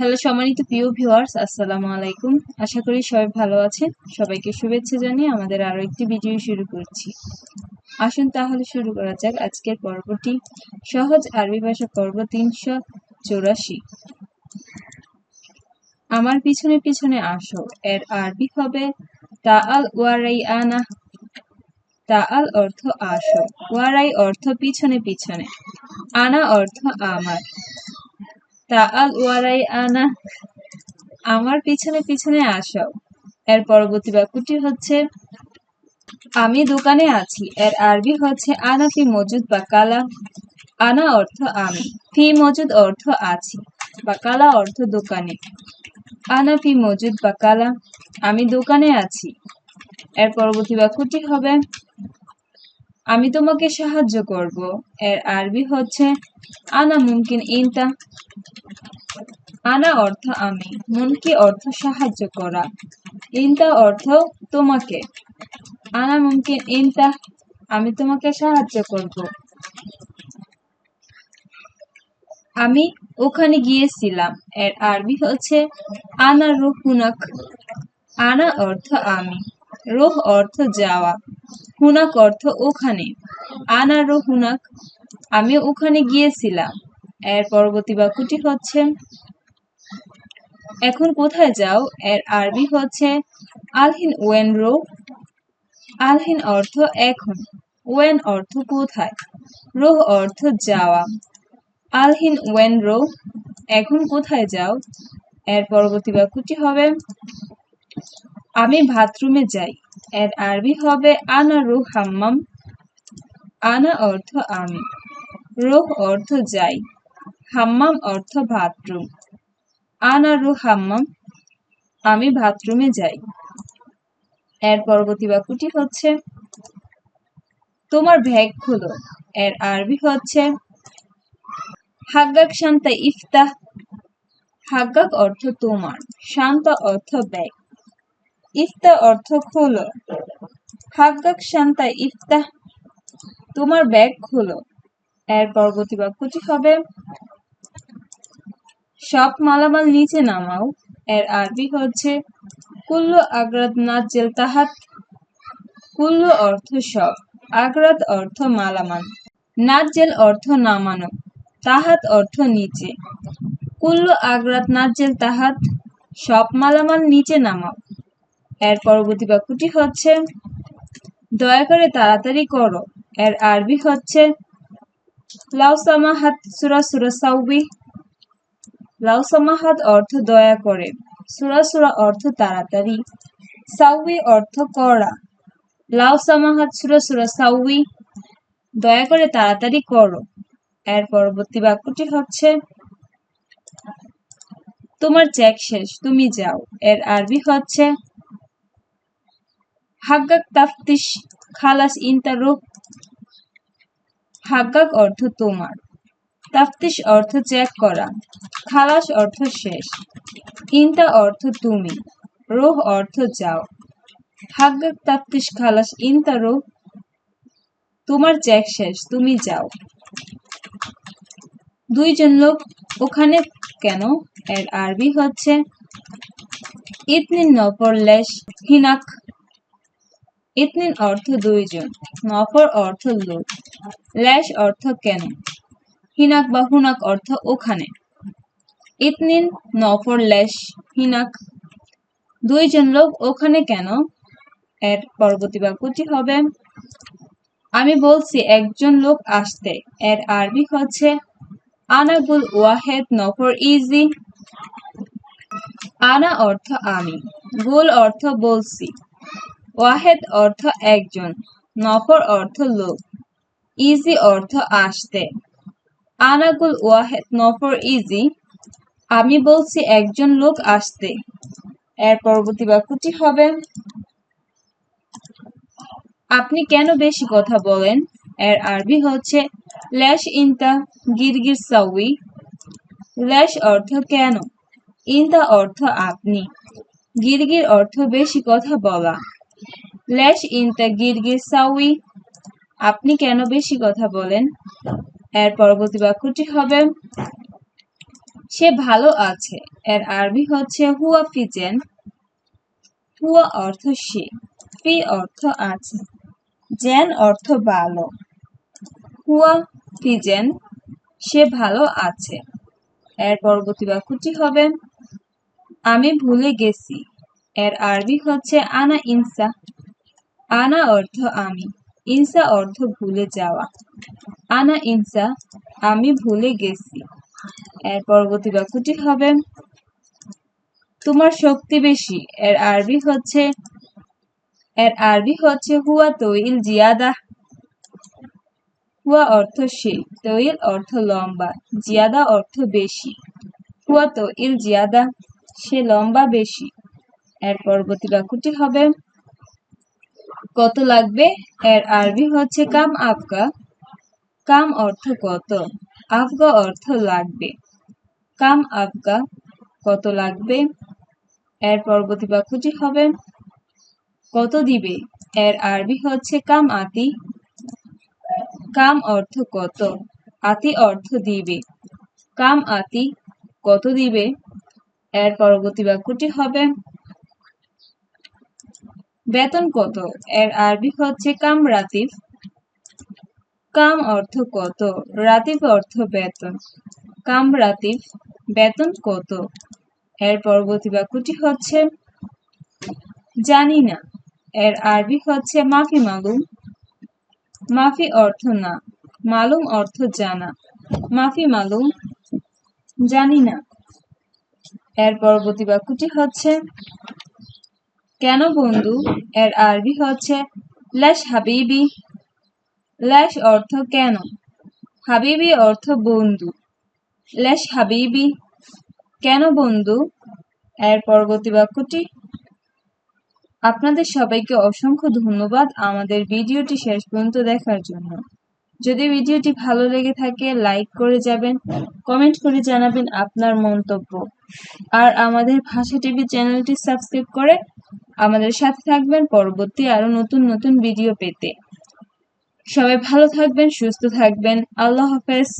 Hello সম্মানিত প্রিয় viewers, আসসালামু আলাইকুম। আশা করি সবাই ভালো আছেন। সবাইকে শুভেচ্ছা জানিয়ে আমাদের আরও একটি ভিডিও শুরু করছি। আসুন তাহলে শুরু করা যাক আজকের পর্বটি। সহজ আরবি ভাষা পর্ব তিনশো চৌরাশি। আমার পিছনে পিছনে আসো। এর আরবি হবে তাআল ওয়ারাই আনা তা আল অর্থ আসো। ওয়ারাই অর্থ পিছনে পিছনে। আনা অর্থ আমার। তাআল ওয়ারাই আনা, আমার পিছনে পিছনে আসো। এর পরবর্তী বাক্যটি হচ্ছে, আমি দোকানে আছি, এর আরবি হচ্ছে, আনা ফি মজুদ বা কালা, আনা অর্থ আমি, ফি মজুদ অর্থ আছি, বা কালা অর্থ দোকানে। আনা ফি মজুদ বা কালা, আমি দোকানে আছি। এর পরবর্তী বাক্যটি হবে, আমি তোমাকে সাহায্য করব। এর আরবি হচ্ছে, আনা মুমকিন ইনতা আনা অর্থ আমি, মুনকি অর্থ সাহায্য করা। ইনতা অর্থ তোমাকে। আনা মুমকিন, ইনতা আমি তোমাকে সাহায্য করব। আমি ওখানে গিয়েছিলাম। এর আরবি হচ্ছে আনা রুহুনাক আনা অর্থ আমি, রুহ অর্থ যাওয়া, হুনাক অর্থ ওখানে। আনা রুহুনাক আমি ওখানে গিয়েছিলাম। এর পরবর্তী বাক্যটি হচ্ছে এখন কোথায় যাও? এর আরবি হচ্ছে আলহিন ওয়েন রো আলহিন অর্থ এখন। ওয়েন অর্থ কোথায়? রোহ অর্থ যাওয়া। আলহিন ওয়েন রো এখন কোথায় যাও? এর পরবর্তী বাক্যটি হবে, আমি বাথরুমে যাই। এর আরবি হবে, আনা রুহ হাম্মাম। আনা অর্থ আমি। রোহ অর্থ যাই। হাম্মাম অর্থ বাথরুম। আনা রুহ হাম্মাম আমি বাথরুমে যাই। এর পরবর্তী বাক্যটি হচ্ছে, তোমার ব্যাগ খুলো। এর আরবি হচ্ছে, হাগ্গাক শান্তা ইফতাহ। হাগ্গাক অর্থ তোমার, শান্ত অর্থ ব্যাগ। ইফতা অর্থ খোলো। হাগ্গাক শান্তা ইফতাহ, তোমার ব্যাগ খোলো। এর পরবর্তী বাক্যটি হবে সব মালামাল নিচে নামাও। এর আরবি হচ্ছে, কুল্লু আগ্রাত নাজেল তাহাত, কুল্লু অর্থ সব আগ্রাত অর্থ মালামাল নাজেল অর্থ নামানো, তাহাত অর্থ নিচে। কুল্লু আগ্রাত নাজেল তাহাত, সব মালামাল নিচে নামাও। এর পরবর্তী বাক্যটি হচ্ছে, দয়া করে তাড়াতাড়ি করো। এর আরবি হচ্ছে লাউসামাহাত সুরা সুরা সাউবি লাউসামাহাত অর্থ দয়া করে। সুরা সুরা অর্থ তাড়াতাড়ি। সাউবি অর্থ করা লাউসামাহাত সুরা সুরা সাউবি, দয়া করে তাড়াতাড়ি করো। এর পরবর্তী বাক্যটি হচ্ছে, তোমার চেক শেষ, তুমি যাও। এর আরবি হচ্ছে, হাগ্গাক তাফতিশ, খালাস ইন্তারুক হাগ্গাক অর্থ তোমার। তাফতিশ অর্থ চেক করা, খালাস অর্থ শেষ ইন্তা অর্থ তুমি, রোহ অর্থ যাও। হাগ্গাক তাফতিশ খালাস, ইন্তা, রোহ, তোমার চেক শেষ, তুমি যাও। দুইজন লোক ওখানে কেন? এর আরবি হচ্ছে, ইতনিন নফর লেশ হিনাক। ইতনিন অর্থ দুইজন, নফর অর্থ লোক। ল্যাশ অর্থ কেন? হিনাক বা হুনাক অর্থ ওখানে। ইতনিন নফর ল্যাশ হিনাক। দুইজন লোক ওখানে কেন? এর পরবর্তী বাক্যটি হবে, আমি বলছি একজন লোক আসতে। এর আরবি হচ্ছে আনাগুল ওয়াহেদ নফর ইজি। আনা অর্থ আমি, গুল অর্থ বলছি। ওয়াহেদ অর্থ একজন, নফর অর্থ লোক। ইজি অর্থ আসতে। আনাগুল ওয়াহেদ নফর ইজি, আমি বলছি একজন লোক আসতে। এর পরবর্তী বাক্যটি হবে, আপনি কেন বেশি কথা বলেন? এর আরবি হচ্ছে, ল্যাশ ইনতা গিরগির সাউই। ল্যাশ অর্থ কেন? ইনতা অর্থ আপনি। গিরগির অর্থ বেশি কথা বলা। ল্যাশ ইনতা গিরগির সাউই। আপনি কেন বেশি কথা বলেন? এর পরবর্তী বাক্যটি হবে, সে ভালো আছে। এর আরবি হচ্ছে, হুয়া ফিজেন হুয়া অর্থ সে, ফি অর্থ আছে। জেন অর্থ ভালো। হুয়া ফিজেন সে ভালো আছে। এর পরবর্তী বাক্যটি হবে, আমি ভুলে গেছি। এর আরবি হচ্ছে, আনা ইনসা। আনা অর্থ আমি। ইনসা অর্থ ভুলে যাওয়া। আনা ইনসা, আমি ভুলে গেছি। এর পরবর্তী বাক্যটি হবে, তোমার শক্তি বেশি। এর আরবি হচ্ছে, এর আরবি হচ্ছে, হুয়া তৈল জিয়াদা। হুয়া অর্থ সে তৈল অর্থ লম্বা, জিয়াদা অর্থ বেশি। হুয়া তৈল জিয়াদা, সে লম্বা বেশি। এর পরবর্তী বাক্যটি হবে কত লাগবে? এর আরবি হচ্ছে কাম আফগা কাম অর্থ কত? আফগা অর্থ লাগবে। কাম আফগা কত লাগবে? এর পরবর্তী বাক্যটি হবে কত দিবে? এর আরবি হচ্ছে কাম আতি। কাম অর্থ কত? আতি অর্থ দিবে। কাম আতি কত দিবে? এর পরবর্তী বাক্যটি হবে বেতন কত? এর আরবি হচ্ছে কাম রাতিফ। কাম অর্থ কত? রাতিফ অর্থ বেতন। কাম রাতিফ, বেতন কত? এর পরবর্তী বাক্যটি হচ্ছে, জানি না। এর আরবি হচ্ছে, মাফি মালুম। মাফি অর্থ না। মালুম অর্থ জানা। মাফি মালুম, জানি না। এর পরবর্তী বাক্যটি হচ্ছে কেন বন্ধু? এর আরবি হচ্ছে লেশ হাবিবি। লেশ অর্থ কেন? হাবিবি অর্থ বন্ধু। লেশ হাবিবি। কেন বন্ধু? এর পরবর্তী বাক্যটি। আপনাদের সবাইকে অসংখ্য ধন্যবাদ আমাদের ভিডিওটি শেষ পর্যন্ত দেখার জন্য। যদি ভিডিওটি ভালো লেগে থাকে লাইক করে যাবেন কমেন্ট করে জানাবেন আপনার মন্তব্য। আর আমাদের ভাষা টিভি চ্যানেলটি সাবস্ক্রাইব করে আমাদের সাথে থাকবেন পরবর্তী আরও নতুন নতুন ভিডিও পেতে। সবাই ভালো থাকবেন, সুস্থ থাকবেন। আল্লাহ হাফেজ।